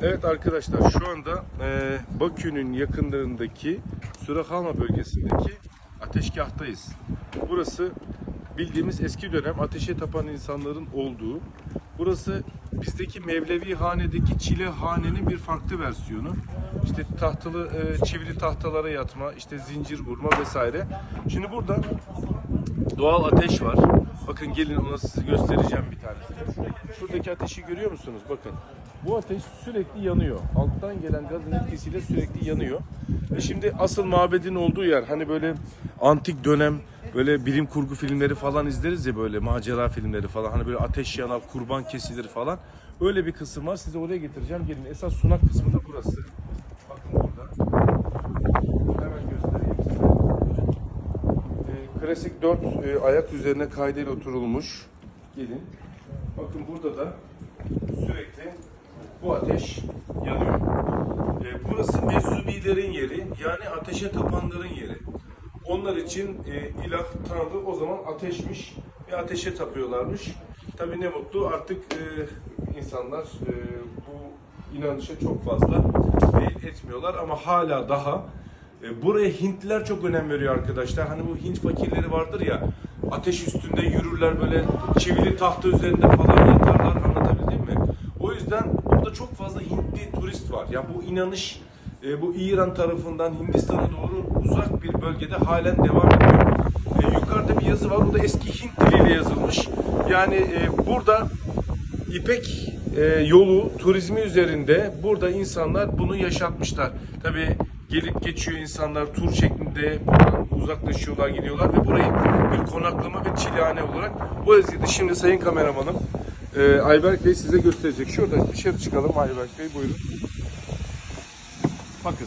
Evet arkadaşlar şu anda e, Bakü'nün yakınlarındaki Surahalma bölgesindeki ateşgahtayız. Burası bildiğimiz eski dönem ateşe tapan insanların olduğu. Burası bizdeki Mevlevi hanedeki çile hanenin bir farklı versiyonu. İşte tahtalı, e, çivili tahtalara yatma, işte zincir vurma vesaire. Şimdi burada doğal ateş var. Bakın gelin ona size göstereceğim bir tanesini. Şuradaki ateşi görüyor musunuz? Bakın. Bu ateş sürekli yanıyor. Alttan gelen gazın etkisiyle sürekli yanıyor. Ve şimdi asıl mabedin olduğu yer hani böyle antik dönem böyle bilim kurgu filmleri falan izleriz ya böyle macera filmleri falan. Hani böyle ateş yanar, kurban kesilir falan. Öyle bir kısım var. Size oraya getireceğim. Gelin. Esas sunak kısmı da burası. Bakın burada. Hemen göstereyim size. E, klasik dört e, ayak üzerine kaydıyla oturulmuş. Gelin. Bakın burada da sürekli bu ateş yanıyor. E, burası meczubilerin yeri. Yani ateşe tapanların yeri. Onlar için e, ilah tanrı o zaman ateşmiş ve ateşe tapıyorlarmış. Tabi ne mutlu artık e, insanlar e, bu inanışa çok fazla etmiyorlar ama hala daha e, Buraya Hintliler çok önem veriyor arkadaşlar. Hani bu Hint fakirleri vardır ya ateş üstünde yürürler böyle çivili tahta üzerinde falan yatarlar anlatabildim mi? O yüzden burada çok fazla Hintli turist var. Ya bu inanış e, bu İran tarafından Hindistan'a doğru uzak bir bölgede halen devam ediyor. E, yukarıda bir yazı var. O da eski Hint diliyle yazılmış. Yani burada İpek yolu turizmi üzerinde burada insanlar bunu yaşatmışlar. Tabi gelip geçiyor insanlar tur şeklinde buradan uzaklaşıyorlar gidiyorlar ve burayı bir konaklama ve çilehane olarak bu ezgide şimdi sayın kameramanım e, Ayberk Bey size gösterecek. Şurada dışarı çıkalım Ayberk Bey buyurun. Bakın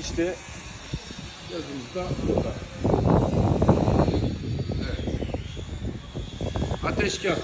işte yazımız da burada. Evet. Ateşkah.